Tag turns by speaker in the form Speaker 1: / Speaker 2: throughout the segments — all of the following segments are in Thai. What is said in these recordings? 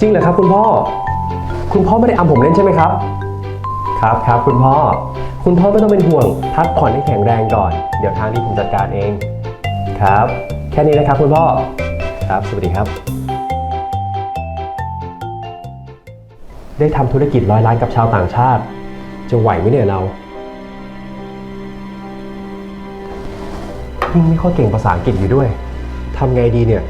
Speaker 1: จริงเหรอครับ คุณพ่อ คุณพ่อไม่ได้อำผมเล่นใช่ไหมครับ ครับครับคุณพ่อ คุณพ่อไม่ต้องเป็นห่วง พักผ่อนให้แข็งแรงก่อน เดี๋ยวทางนี้ผมจัดการเอง ครับ แค่นี้นะครับคุณพ่อ ครับ สวัสดีครับ ได้ทำธุรกิจร้อยล้านกับชาวต่างชาติ จะไหวไหมเนี่ยเรายิ่งไม่ค่อยเก่งภาษาอังกฤษอยู่ด้วยทำไงดีเนี่ย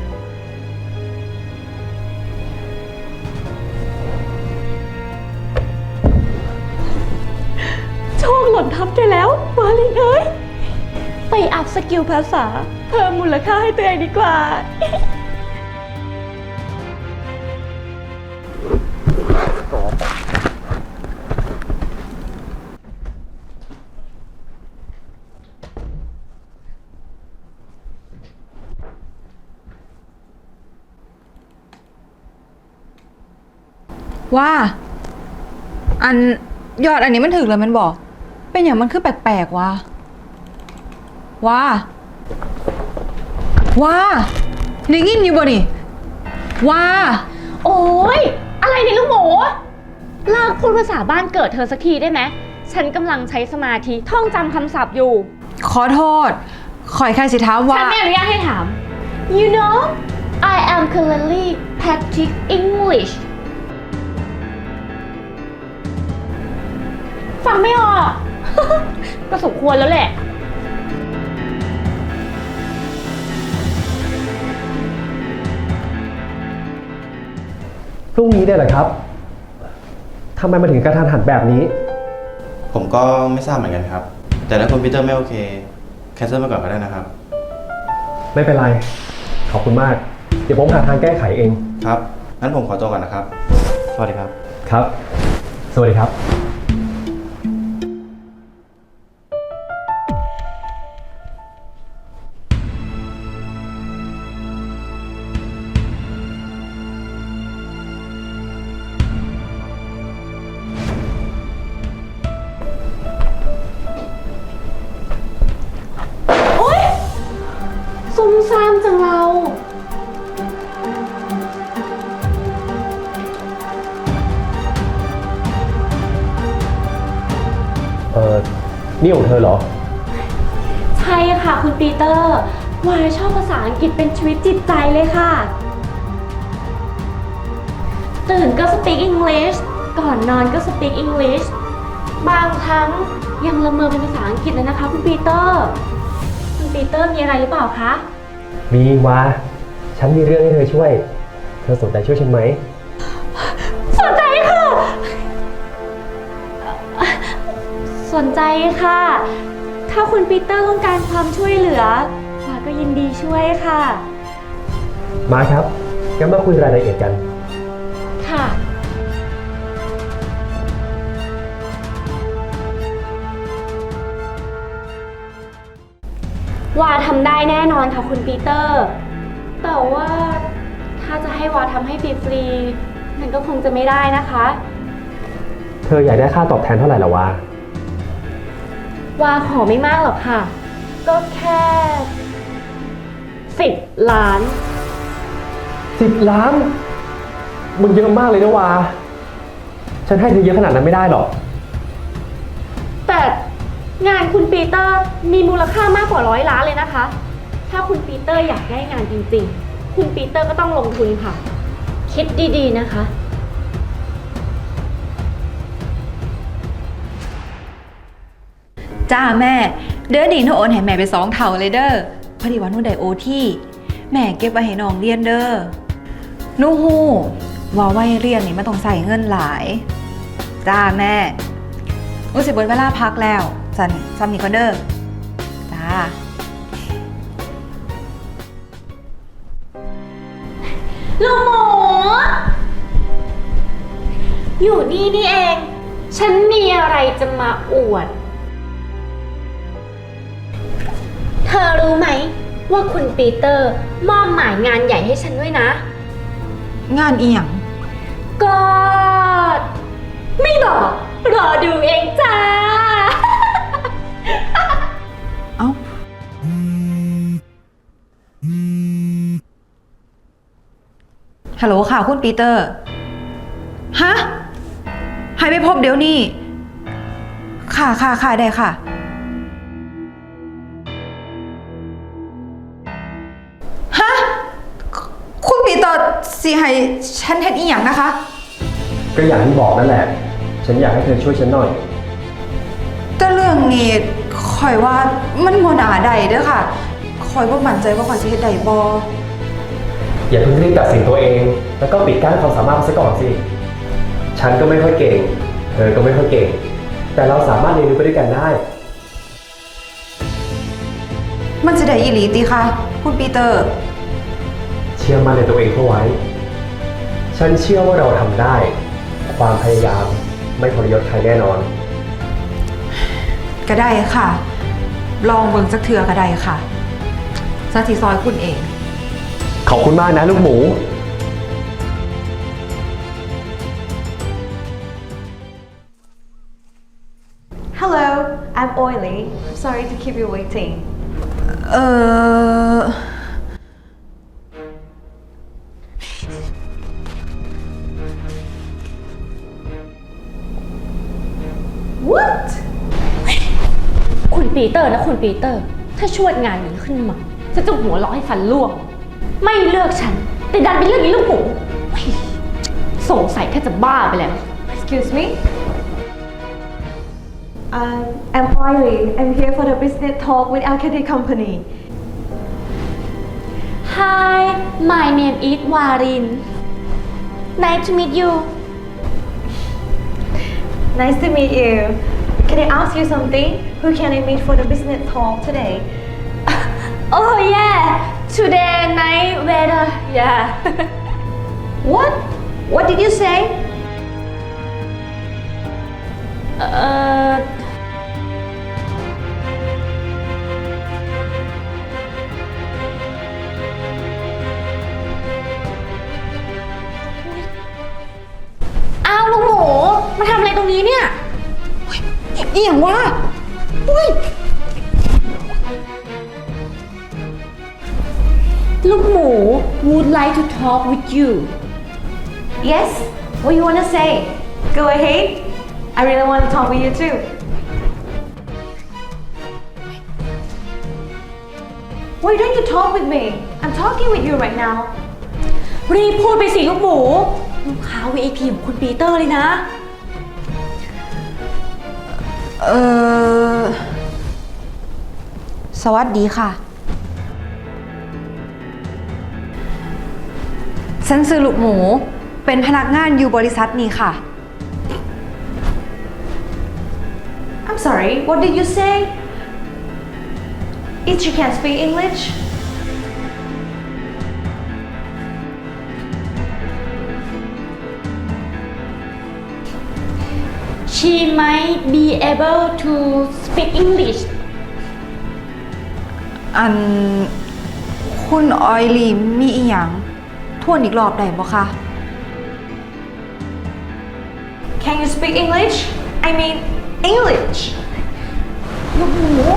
Speaker 2: สกิลภาษา เพิ่มมูลค่าให้ตัวเองดีกว่า
Speaker 3: ว่า อันยอดอันนี้มันถึงแล้วมันบอก เป็นอย่างมันคือแปลกๆว่ะ ว่าว่าได้ยินอยู่บ่นี่ว่า
Speaker 2: โอ้ยอะไรเนี่ยลูกหมูเลิกพูดภาษาบ้านเกิดเธอสักทีได้ไหมฉันกำลังใช้สมาธิท่องจำคำศัพท์อยู่
Speaker 3: ขอโทษขอยใครสิท้ามว่า
Speaker 2: ฉันไม่อนุญาตให้ถาม You know I am currently practice English ฟังไม่ออก ก็สมควรแล้วแหละ
Speaker 1: พรุ่งนี้ได้เหรอครับทำไมมาถึงกระทันหันแบบนี้
Speaker 4: ผมก็ไม่ทราบเหมือนกันครับ แต่ถ้าคุณปีเตอร์ไม่โอเค แคนเซิลไปก่อนก็ได้นะครับ
Speaker 1: ไม่เป็นไร ขอบคุณมาก เดี๋ยวผมหาทางแก้ไขเอง
Speaker 4: ครับ งั้นผมขอตัวก่อนนะครับ สวัสดีครับ
Speaker 1: ครับ สวัสดีครับ นี่ของเธอเหรอ
Speaker 2: ใช่ค่ะคุณปีเตอร์วายชอบภาษาอังกฤษเป็นชีวิตจิตใจเลยค่ะ ตื่นก็ speak English ก่อนนอนก็ speak English บางครั้งยังละเมอเป็นภาษาอังกฤษเลยนะคะคุณปีเตอร์ คุณปีเตอร์มีอะไรหรือเปล่าคะ
Speaker 1: มีวาฉันมีเรื่องให้เธอช่วย เธอสนใจช่วยฉันไหม
Speaker 2: สนใจค่ะ ถ้าคุณปีเตอร์ต้องการความช่วยเหลือวาก็ยินดีช่วยค่ะ
Speaker 1: มาครับงั้นมาคุยรายละเอียดกัน
Speaker 2: ค่ะวาทำได้แน่นอนค่ะคุณปีเตอร์ แต่ว่าถ้าจะให้วาทำให้ฟรีๆมันก็คงจะไม่ได้นะคะ
Speaker 1: เธออยากได้ค่าตอบแทนเท่าไหร่ละวา
Speaker 2: วาขอไม่มากหรอกค่ะ ก็แค่สิบล้าน
Speaker 1: สิบล้านมึงเยอะมากเลยนะวา ฉันให้เธอเยอะขนาดนั้นไม่ได้หรอก
Speaker 2: แต่งานคุณปีเตอร์มีมูลค่ามากกว่าร้อยล้านเลยนะคะ ถ้าคุณปีเตอร์อยากได้งานจริงๆ คุณปีเตอร์ก็ต้องลงทุนค่ะ คิดดีๆนะคะ
Speaker 3: จ้าแม่ เด้อดีนูโอนให้แม่ไปสองเท่าเลยเด้อพอดีว่าหนูได้โอที่ แม่เก็บไว้ให้น้องเรียนเด้อหนูฮู้ว่าวัยเรียนนี่มันต้องใส่เงินหลาย จ้าแม่รู้สิเบิดเวลาพักแล้วสันซัมนี่ก็เด้อจ้า
Speaker 2: ลูกหมู อยู่นี่นี่เอง ฉันมีอะไรจะมาอวด เธอรู้ไหม ว่าคุณปีเตอร์มอบหมายงานใหญ่ให้ฉันด้วยนะ
Speaker 3: งานอีหยัง
Speaker 2: ก็ ไม่บอก รอดูเองจ้า
Speaker 3: เอ้า ฮัลโหลค่ะคุณปีเตอร์ ฮะ ให้ไปพบเดี๋ยวนี้ ค่ะค่ะค่ะได้ค่ะ สิให้ฉันเฮ็ดอีหยังนะคะ
Speaker 1: ก็อย่างที่บอกนั่นแหละ ฉันอยากให้เธอช่วยฉันหน่อย
Speaker 3: แต่เรื่องนี้คอยว่ามันบ่น่าได้เด้อค่ะคอยบ่มั่นใจว่าคอยสิเฮ็ดได้บ่
Speaker 1: อย่าเพิ่งรีบตัดสินตัวเอง แล้วก็ปิดกั้นความสามารถซะก่อนสิ ฉันก็ไม่ค่อยเก่ง เธอก็ไม่ค่อยเก่ง แต่เราสามารถเรียนรู้ไปด้วยกันได้
Speaker 3: มันจะได้อีหลีติคะคุณปีเตอร์
Speaker 1: เชื่อมั่นในตัวเองเข้าไว้ ฉันเชื่อว่าเราทำได้ ความพยายามไม่ทรยศใครแน่นอน
Speaker 3: ก็ได้ค่ะ ลองเบิ่งสักเทือก็ได้ค่ะสักทีซอยคุณเอง
Speaker 1: ขอบคุณมากนะลูกหมู
Speaker 5: Hello, I'm Oily. Sorry to keep you waiting.
Speaker 3: เออ
Speaker 2: เตอร์นะคุณปีเตอร์ ถ้าชวดงานนี้ขึ้นมาฉันจะหัวเราะให้ฟันร่วง ไม่เลือกฉัน แต่ดันไปเลือกอีลูกหมูเฮ้ยสงสัยแค่จะบ้าไปแล้ว
Speaker 5: Excuse me? Um, I'm Oily. I'm here for the business talk with Alcade Company.
Speaker 2: Hi my name is Warin Nice to meet you
Speaker 5: Nice to meet you. Can I ask you something? Who can I meet for the business talk today?
Speaker 2: Oh yeah today night weather yeah
Speaker 5: What? What did you say?
Speaker 2: เอีหยั
Speaker 3: งวะอุ้ย
Speaker 2: ลูกหมู would like to talk with you
Speaker 5: Yes? What you wanna say? Go ahead. I really want to talk with you too. Why don't you talk with me? I'm talking with you right now.
Speaker 2: รีบพูดไปสิลูกหมู ลูกค้า VIP ของคุณปีเตอร์เลยนะ
Speaker 3: เออ สวัสดีค่ะ ฉันซื้อลูกหมู เป็นพนักงานอยู่บริษัทนี้ค่ะ
Speaker 5: I'm sorry, what did you say? If you can speak English?
Speaker 2: she might be able to speak English
Speaker 3: อัน คุณออยลีมีอีหยังทวนอีกรอบได้บ่คะ
Speaker 5: Can you speak English? I mean, English.
Speaker 2: ลูกหมู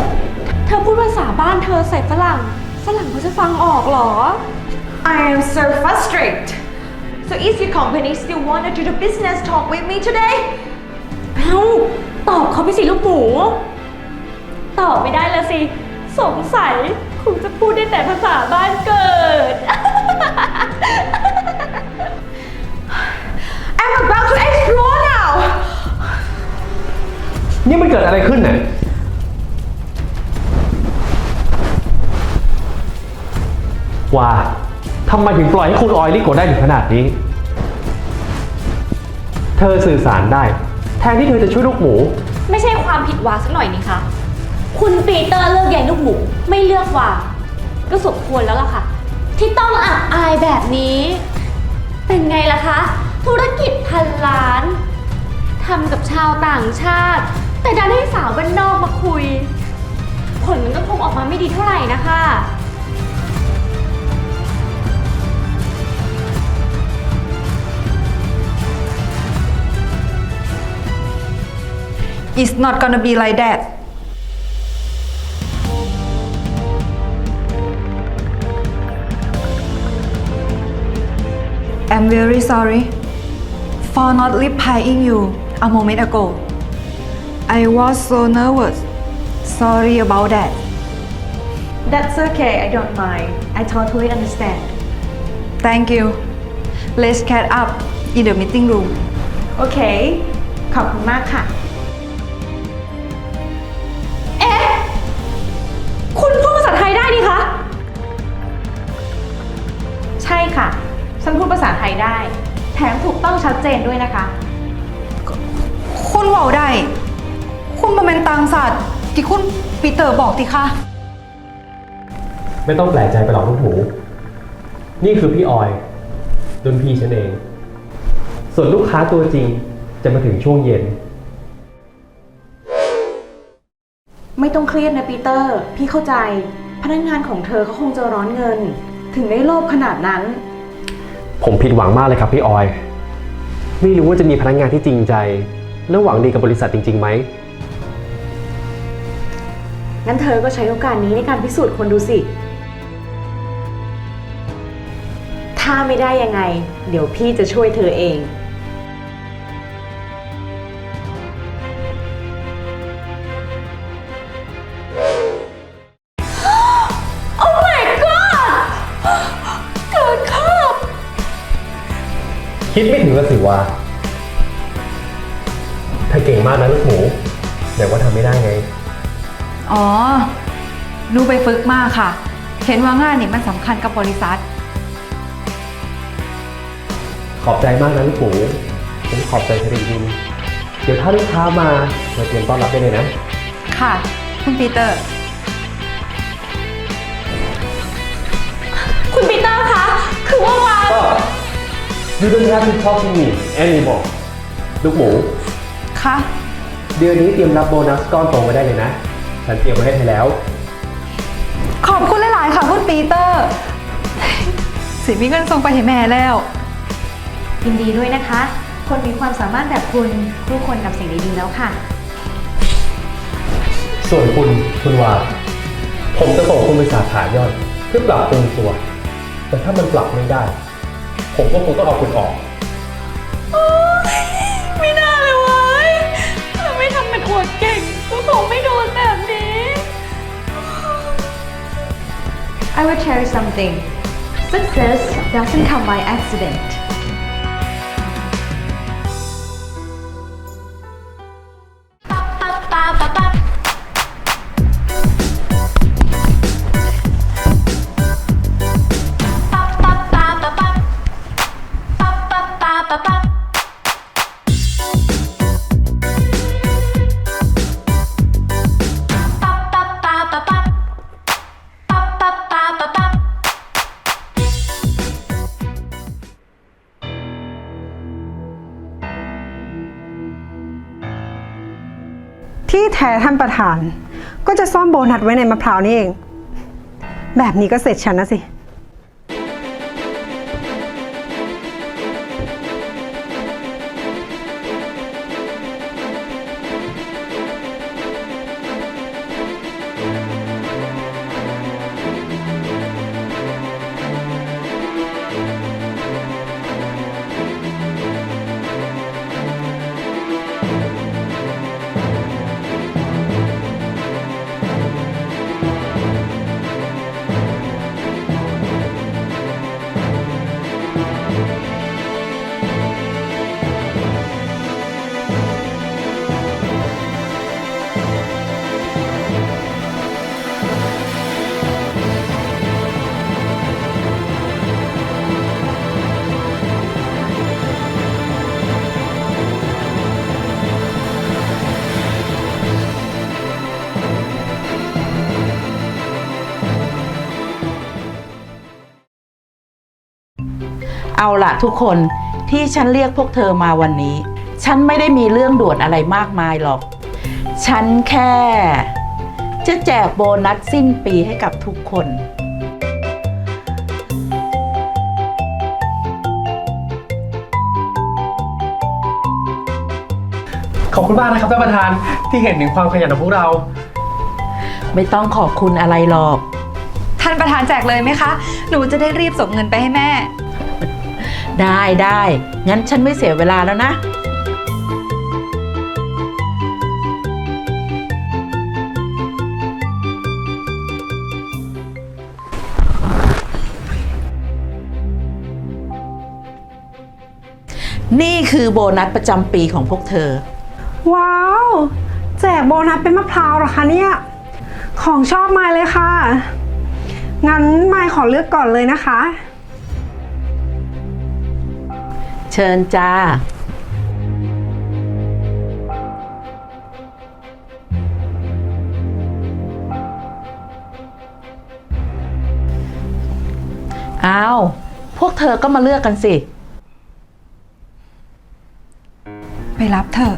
Speaker 2: เธอพูดภาษาบ้านเธอใส่ฝรั่ง ฝรั่งเขาจะฟังออกเหรอ
Speaker 5: I am so frustrated. So is your company still want to do the business talk with me today?
Speaker 2: อ้า ตอบเขาไปสิลูกหมู ตอบไม่ได้แล้วสิ สงสัยคงจะพูดได้แต่ภาษาบ้านเกิด
Speaker 5: I'm about to explode now.
Speaker 1: นี่มันเกิดอะไรขึ้นเนี่ยว่าทำไมถึงปล่อยให้คุณออยลี่กได้ถึงขนาดนี้ เธอสื่อสารได้ แทนที่เธอจะช่วยลูกหมู
Speaker 2: ไม่ใช่ความผิดวาสักหน่อยนี่คะ คุณปีเตอร์เลือกใยลูกหมู ไม่เลือกวาก็สมควรแล้วล่ะค่ะ ที่ต้องอับอายแบบนี้ เป็นไงล่ะคะ ธุรกิจพันล้านทำกับชาวต่างชาติ แต่ดันให้สาวบ้านนอกมาคุย ผลมันก็คงออกมาไม่ดีเท่าไหร่นะคะ
Speaker 3: It's not gonna be like that I'm very sorry for not replying you a moment ago. I was so nervous. Sorry about that.
Speaker 5: That's okay, I don't mind. I totally understand.
Speaker 3: Thank you. Let's catch up in the meeting room.
Speaker 5: โอเค ขอบคุณมากค่ะ ฉันพูดภาษาไทยได้ แถมถูกต้องชัดเจนด้วยนะคะ
Speaker 3: คุณเว่าได้ คุณมาเป็นต่างศาสตร์ที่คุณปีเตอร์บอกติคะ
Speaker 1: ไม่ต้องแปลกใจไปหรอกลูกหมู นี่คือพี่ออยรุ่นพี่ฉันเอง ส่วนลูกค้าตัวจริงจะมาถึงช่วงเย็น
Speaker 5: ไม่ต้องเครียดนะปีเตอร์ พี่เข้าใจ พนักงานของเธอเขาคงจะร้อนเงิน ถึงได้โลภขนาดนั้น
Speaker 1: ผมผิดหวังมากเลยครับพี่ออย ไม่รู้ว่าจะมีพนักงานที่จริงใจ และหวังดีกับบริษัทจริงๆไหม
Speaker 5: งั้นเธอก็ใช้โอกาสนี้ในการพิสูจน์คนดูสิ ถ้าไม่ได้ยังไง เดี๋ยวพี่จะช่วยเธอเอง
Speaker 1: คิดไม่ถึงละสิว่าเธอเก่งมากนะลูกหมูแต่ว่าทำไม่ได้ไง
Speaker 3: อ๋อหนูไปฝึกมาค่ะ เห็นว่างานนี่มันสำคัญกับบริษัท
Speaker 1: ขอบใจมากนะลูกหมูผมขอบใจเธอจริงๆเดี๋ยวถ้าลูกค้ามาเราเตรียมต้อนรับได้เลยนะ
Speaker 3: ค่ะ คุณปีเตอร์
Speaker 1: you don't have to talk to me anymore ลูกหมู
Speaker 3: ค่ะ
Speaker 1: เดือนนี้เตรียมรับโบนัสก้อนโตมาได้เลยนะ ฉันเตรียมไว้ให้เธอแล้ว
Speaker 3: ขอบคุณหลาย ๆ ค่ะคุณปีเตอร์ สิมีเงินส่งไปให้แม่แล้ว
Speaker 5: ยินดีด้วยนะคะ คนมีความสามารถแบบคุณคู่ควรกับสิ่งดีๆแล้วค่ะ
Speaker 1: ส่วนคุณคุณวา ผมจะส่งคุณไปสาขาย่อย เพื่อปรับปรุงตัว แต่ถ้ามันปรับไม่ได้ ผมก็คงต้องเอาคุณออก
Speaker 2: ไม่น่าเลยเว้ยถ้าไม่ทำเป็นอวดเก่งก็คงไม่โดนแบบนี้
Speaker 5: I will tell you something success doesn't come by accident า
Speaker 6: นประธาน ก็จะซ่อนโบนัสไว้ในมะพร้าวนี่เอง แบบนี้ก็เสร็จฉันนะสิ
Speaker 7: เอาล่ะทุกคนที่ฉันเรียกพวกเธอมาวันนี้ ฉันไม่ได้มีเรื่องด่วนอะไรมากมายหรอก ฉันแค่ จะแจกโบนัสสิ้นปีให้กับทุกคน
Speaker 1: ขอบคุณมากนะครับท่านประธานที่เห็นถึงความขยันของพวกเรา
Speaker 7: ไม่ต้องขอบคุณอะไรหรอก
Speaker 3: ท่านประธานแจกเลยไหมคะ หนูจะได้รีบส่งเงินไปให้แม่
Speaker 7: ได้ได้ งั้นฉันไม่เสียเวลาแล้วนะ นี่คือโบนัสประจำปีของพวกเธอ
Speaker 6: ว้าว แจกโบนัสเป็นมะพร้าวเหรอคะเนี่ย ของชอบมายเลยค่ะ งั้นมายขอเลือกก่อนเลยนะคะ
Speaker 7: ชิญจ้า อ้าว พวกเธอก็มาเลือกกันสิ
Speaker 3: ไปรับเถอะ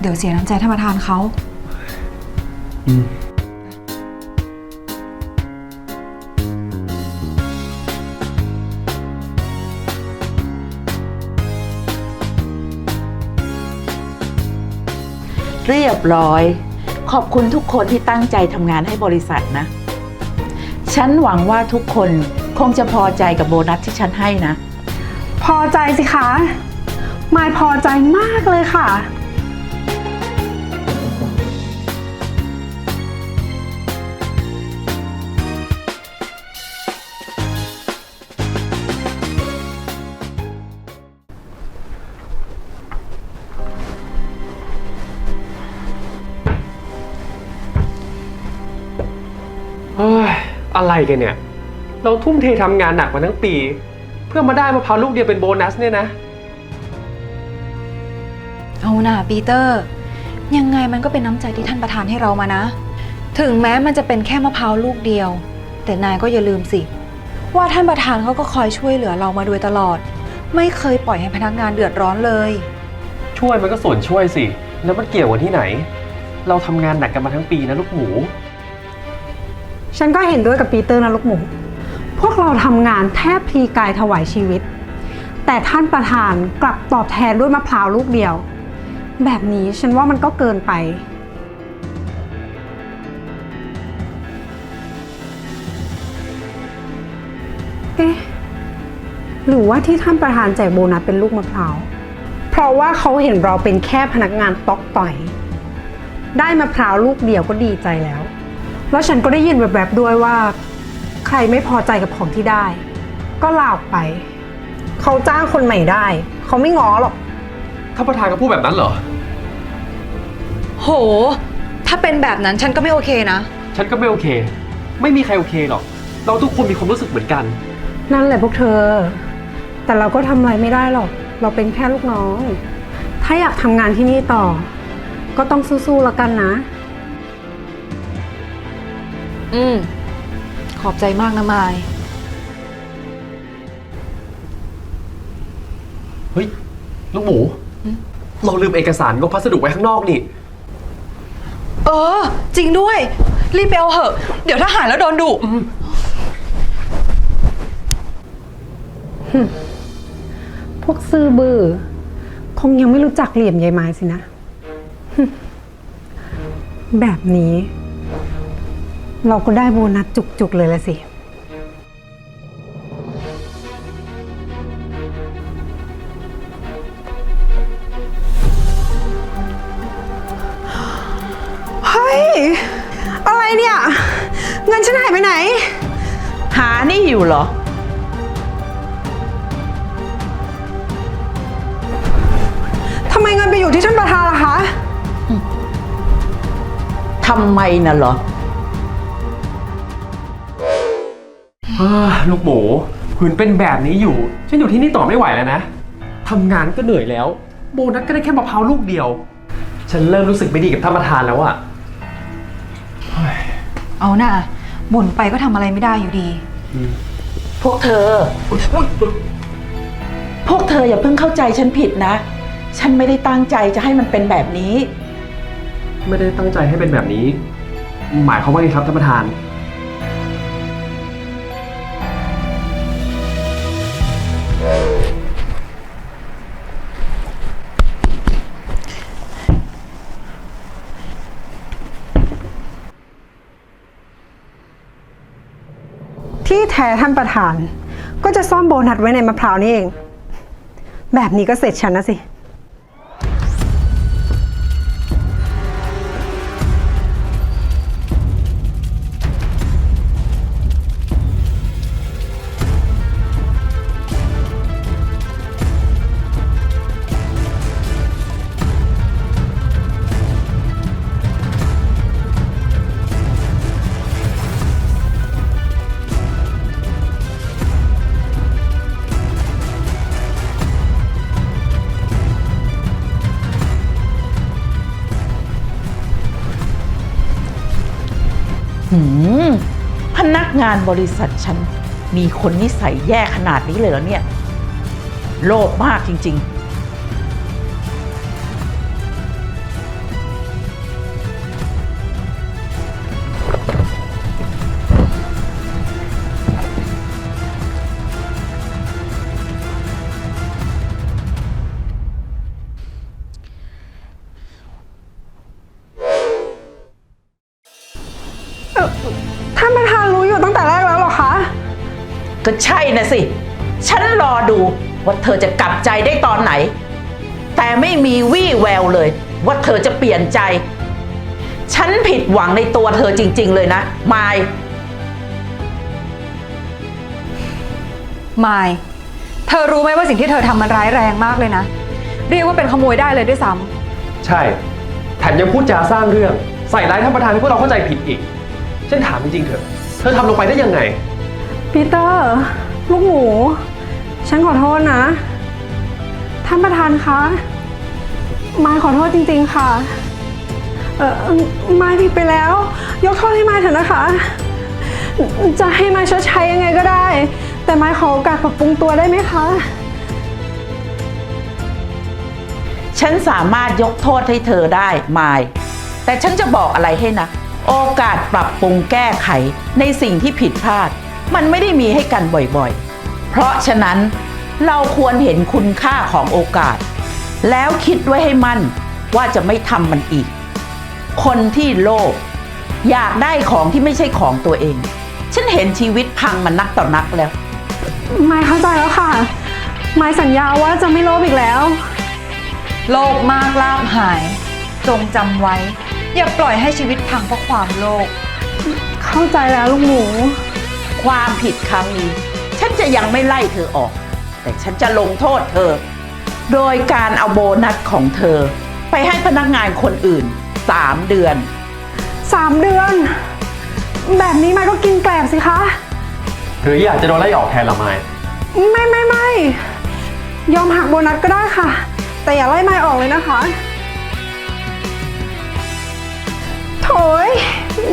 Speaker 3: เดี๋ยวเสียน้ำใจท่านประธานเขา
Speaker 7: เรียบร้อย ขอบคุณทุกคนที่ตั้งใจทำงานให้บริษัทนะ ฉันหวังว่าทุกคนคงจะพอใจกับโบนัสที่ฉันให้นะ
Speaker 6: พอใจสิคะ มายพอใจมากเลยค่ะ
Speaker 1: อะไรกันเนี่ย เราทุ่มเททำงานหนักมาทั้งปี เพื่อมาได้มะพร้าวลูกเดียวเป็นโบนัสเนี่ยนะ
Speaker 3: เอาหน่าปีเตอร์ ยังไงมันก็เป็นน้ำใจที่ท่านประธานให้เรามานะ ถึงแม้มันจะเป็นแค่มะพร้าวลูกเดียว แต่นายก็อย่าลืมสิ ว่าท่านประธานเขาก็คอยช่วยเหลือเรามาโดยตลอด ไม่เคยปล่อยให้พนักงานเดือดร้อนเลย
Speaker 1: ช่วยมันก็ส่วนช่วยสิ แล้วมันเกี่ยวกันที่ไหน เราทำงานหนักกันมาทั้งปีนะลูกหมู
Speaker 6: ฉันก็เห็นด้วยกับปีเตอร์นะลูกหมู พวกเราทำงานแทบพลีกายถวายชีวิต แต่ท่านประธานกลับตอบแทนด้วยมะพร้าวลูกเดียว แบบนี้ฉันว่ามันก็เกินไป เอ๊ะ หรือว่าที่ท่านประธานแจกโบนัสเป็นลูกมะพร้าว เพราะว่าเขาเห็นเราเป็นแค่พนักงานตอกต่อย ได้มะพร้าวลูกเดียวก็ดีใจแล้ว แล้วฉันก็ได้ยินแบบๆด้วยว่า ใครไม่พอใจกับของที่ได้ ก็ลาออกไป เขาจ้างคนใหม่ได้ เขาไม่ง้อหรอก
Speaker 1: ถ้านประธานก็พูดแบบนั้นเหรอ
Speaker 3: โห ถ้าเป็นแบบนั้นฉันก็ไม่โอเคนะ
Speaker 1: ฉันก็ไม่โอเค ไม่มีใครโอเคหรอก เราทุกคนมีความรู้สึกเหมือนกัน
Speaker 6: นั่นแหละพวกเธอ แต่เราก็ทำอะไรไม่ได้หรอก เราเป็นแค่ลูกน้อง ถ้าอยากทำงานที่นี่ต่อ ก็ต้องสู้ๆแล้วกันนะ
Speaker 3: อืม ขอบใจมากนะมาย
Speaker 1: เฮ้ย ลูกหมู เราลืมเอกสารงบพัสดุไว้ข้างนอกนี่
Speaker 3: เออ จริงด้วย รีบไปเอาเหอะ เดี๋ยวถ้าหายแล้วโดนดุ
Speaker 6: พวกซื่อบือคงยังไม่รู้จักเหลี่ยมยายไม้สินะ แบบนี้ เราก็ได้โบนัสจุกๆเลยละสิ เฮ้ย อะไรเนี่ย เงินฉันหายไปไหน
Speaker 7: หานี่อยู่เหรอ
Speaker 6: ทำไมเงินไปอยู่ที่ท่านประธานล่ะคะ
Speaker 7: ทำไมน่ะเหรอ
Speaker 1: อ่าลูกหมูหืนเป็นแบบนี้อยู่ ฉันอยู่ที่นี่ต่อไม่ไหวแล้วนะทำงานก็เหนื่อยแล้ว โบนัสก็ได้แค่มะพร้าวลูกเดียว ฉันเริ่มรู้สึกไม่ดีกับท่านประธานแล้วอะ
Speaker 3: เอาน่ะบ่นไปก็ทำอะไรไม่ได้อยู่ดี
Speaker 7: พวกเธอ พวกเธออย่าเพิ่งเข้าใจฉันผิดนะ ฉันไม่ได้ตั้งใจจะให้มันเป็นแบบนี้
Speaker 1: ไม่ได้ตั้งใจให้เป็นแบบนี้ หมายความว่าไงครับท่านประธาน
Speaker 6: ที่แท้ท่านประธาน ก็จะซ่อนโบนัสไว้ในมะพร้าวนี่เอง แบบนี้ก็เสร็จฉันนะสิา
Speaker 7: นบริษัทฉันมีคนนิสัยแย่ขนาดนี้เลยเหรอเนี่ย โลภมากจริง ๆ
Speaker 6: ว่า
Speaker 7: เธอจะกลับใจได้ตอนไหน แต่ไม่มีวี่แววเลย ว่าเธอจะเปลี่ยนใจ ฉันผิดหวังในตัวเธอจริง ๆ เลยนะมาย
Speaker 3: มายเธอรู้ไหมว่าสิ่งที่เธอทำมันร้ายแรงมากเลยนะ เรียกว่าเป็นขโมยได้เลยด้วยซ้ำ
Speaker 1: ใช่ แถมยังพูดจาสร้างเรื่อง ใส่ร้ายท่านประธานให้พวกเราเข้าใจผิดอีก ฉันถามจริงๆเถอะ เธอทำลงไปได้ยังไง
Speaker 6: ปีเตอร์ ลูกหมู ฉันขอโทษนะ ท่านประธานคะมายขอโทษจริงๆค่ะ เออมายผิดไปแล้ว ยกโทษให้มายเถอะนะคะ จะให้มายชดใช้ยังไงก็ได้ แต่มายขอโอกาสปรับปรุงตัวได้ไหมคะ
Speaker 7: ฉันสามารถยกโทษให้เธอได้มายแต่ฉันจะบอกอะไรให้นะ โอกาสปรับปรุงแก้ไขในสิ่งที่ผิดพลาด มันไม่ได้มีให้กันบ่อยๆ เพราะฉะนั้นเราควรเห็นคุณค่าของโอกาส แล้วคิดไว้ให้มั่นว่าจะไม่ทำมันอีก คนที่โลภอยากได้ของที่ไม่ใช่ของตัวเอง ฉันเห็นชีวิตพังมันนักต่อนักแล้ว
Speaker 6: มายเข้าใจแล้วค่ะมายสัญญาว่าจะไม่โลภอีกแล้ว
Speaker 3: โลภมากลาบหาย จงจำไว้ อย่าปล่อยให้ชีวิตพังเพราะความโลภ
Speaker 6: เข้าใจแล้วลูกหมู
Speaker 7: ความผิดครั้งนี้ ฉันจะยังไม่ไล่เธอออก แต่ฉันจะลงโทษเธอ โดยการเอาโบนัสของเธอ ไปให้พนักงานคนอื่น 3 เดือน
Speaker 6: สามเดือน แบบนี้มายก็กินแกลบสิคะ
Speaker 1: หรืออยากจะโดนไล่ออกแทนละไม
Speaker 6: ไม่ไม่ไม่ยอมหักโบนัสก็ได้ค่ะ แต่อย่าไล่ไม้ออกเลยนะคะ โถย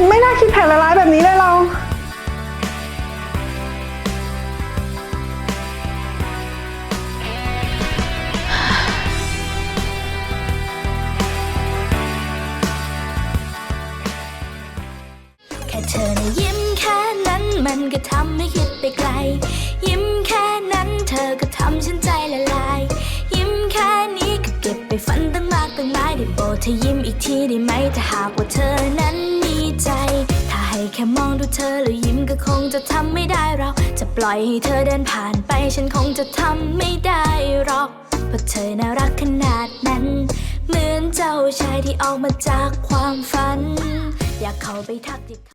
Speaker 6: ไม่น่าคิดแผนร้ายๆแบบนี้เลย
Speaker 8: ล่อยให้เธอเดินผ่านไปฉันคงจะทำไม่ได้หรอก เพราะเธอน่ารักขนาดนั้น เหมือนเจ้าชายที่ออกมาจากความฝัน อยากเข้าไปทักทิ